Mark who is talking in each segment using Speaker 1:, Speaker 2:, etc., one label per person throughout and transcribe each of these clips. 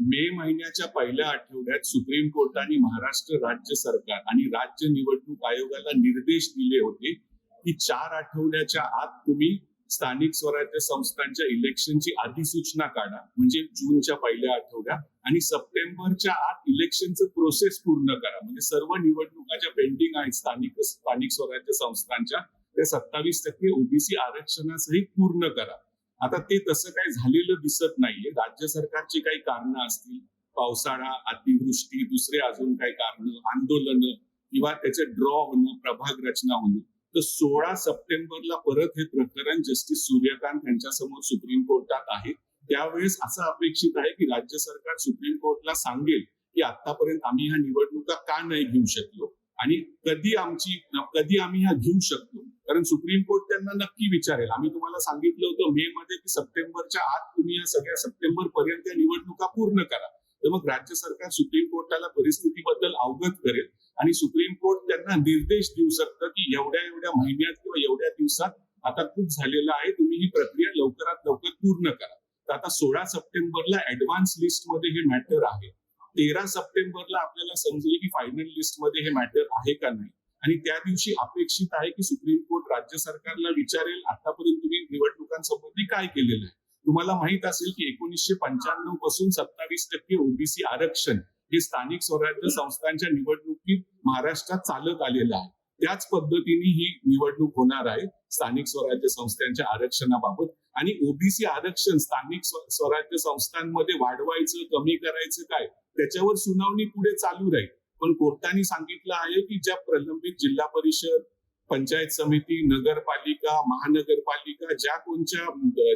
Speaker 1: मे महिन्याच्या पहिल्या आठवड्यात सुप्रीम कोर्टाने महाराष्ट्र राज्य सरकार आणि राज्य निवडणूक आयोगाला निर्देश दिले होते की चार आठवड्याच्या आत तुम्ही स्थानिक स्वराज्य संस्थांच्या इलेक्शनची अधिसूचना काढा म्हणजे जूनच्या पहिल्या आठवड्यात आणि सप्टेंबरच्या आत इलेक्शनचं प्रोसेस पूर्ण करा. म्हणजे सर्व निवडणुका ज्या पेंडिंग आहेत स्थानिक स्थानिक स्वराज्य संस्थांच्या ते सत्तावीस टक्के ओबीसी आरक्षणासहित पूर्ण करा. आता ते तसं काही झालेलं दिसत नाहीये. राज्य सरकारची काही कारणं असतील पावसाळा अतिवृष्टी दुसरे अजून काही कारण आंदोलन किंवा त्याचे ड्रॉ होणं प्रभाग रचना होणं तर सोळा सप्टेंबरला परत हे प्रकरण जस्टिस सूर्यकांत यांच्या समोर सुप्रीम कोर्टात आहे. त्यावेळेस असं अपेक्षित आहे की राज्य सरकार सुप्रीम कोर्टला सांगेल की आतापर्यंत आम्ही ह्या निवडणुका का नाही घेऊ शकलो? आणि कधी आमची कधी आम्ही ह्या घेऊ शकतो कारण सुप्रीम कोर्ट त्यांना नक्की विचारेल. आम्ही तुम्हाला सांगितलं होतं मे मध्ये की सप्टेंबरच्या आत तुम्ही या सगळ्या सप्टेंबर पर्यंत या निवडणुका पूर्ण करा. तर मग राज्य सरकार सुप्रीम कोर्टाला परिस्थितीबद्दल अवगत करेल. आणि सुप्रीम कोर्ट त्यांना निर्देश देऊ शकतं की एवढ्या एवढ्या महिन्यात किंवा एवढ्या दिवसात आता खूप झालेलं आहे तुम्ही ही प्रक्रिया लवकरात लवकर पूर्ण करा. तर आता सोळा सप्टेंबरला ऍडव्हान्स लिस्टमध्ये हे मॅटर आहे. तेरा सप्टेंबरला आपल्याला समजेल की फायनल लिस्टमध्ये हे मॅटर आहे का नाही. आणि त्या दिवशी अपेक्षित आहे की सुप्रीम कोर्ट राज्य सरकारला विचारेल आतापर्यंत तुम्ही निवडणुकांसंबंधी काय केलेलं आहे? तुम्हाला माहीत असेल की एकोणीसशे पंच्याण्णवपासून सत्तावीस टक्के ओबीसी आरक्षण हे स्थानिक स्वराज्य संस्थांच्या निवडणुकीत महाराष्ट्रात चालत आलेलं आहे. त्याच पद्धतीने ही निवडणूक होणार आहे स्थानिक स्वराज्य संस्थांच्या आरक्षणाबाबत. आणि ओबीसी आरक्षण स्थानिक स्वराज्य संस्थांमध्ये वाढवायचं कमी करायचं काय? त्याच्यावर सुनावणी पुढे चालू राहील. पण कोर्टाने सांगितलं आहे की ज्या प्रलंबित जिल्हा परिषद पंचायत समिती नगरपालिका महानगरपालिका ज्या कोणत्या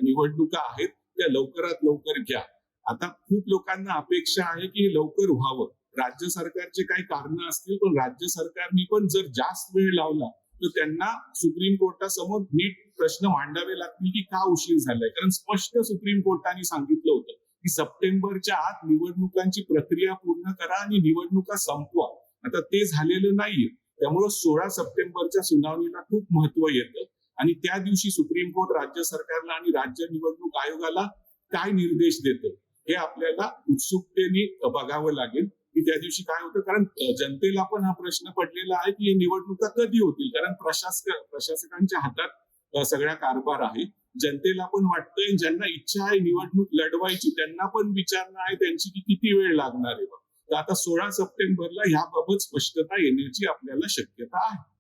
Speaker 1: निवडणुका आहेत त्या लवकरात लवकर घ्या. आता खूप लोकांना अपेक्षा आहे की हे लवकर व्हावं. राज्य सरकारचे काही कारण असतील पण राज्य सरकारने पण जर जास्त वेळ लावला तर त्यांना सुप्रीम कोर्टासमोर नीट प्रश्न मांडावे लागतील की का उशीर झालाय. कारण स्पष्ट सुप्रीम कोर्टाने सांगितलं होतं. की सप्टेंबरच्या आत निवडणुकांची प्रक्रिया पूर्ण करा आणि निवडणुका संपवा. आता ते झालेलं नाहीये. त्यामुळं सोळा सप्टेंबरच्या सुनावणीला खूप महत्त्व येतं. आणि त्या दिवशी सुप्रीम कोर्ट राज्य सरकारला आणि राज्य निवडणूक आयोगाला काय निर्देश देतं हे आपल्याला उत्सुकतेने बघावं लागेल. की त्या दिवशी काय होतं? कारण जनतेला पण हा प्रश्न पडलेला आहे की हे निवडणुका कधी होतील? कारण प्रशासक प्रशासकांच्या हातात सगळ्या सगळा कारभार आहे जनतेला पण वाटतंय ज्यांना इच्छा आहे निवडणूक लढवायची त्यांना पण विचारणं आहे त्यांची की किती वेळ लागणार आहे बघ. तर आता सोळा सप्टेंबरला ह्याबाबत स्पष्टता येण्याची आपल्याला शक्यता आहे.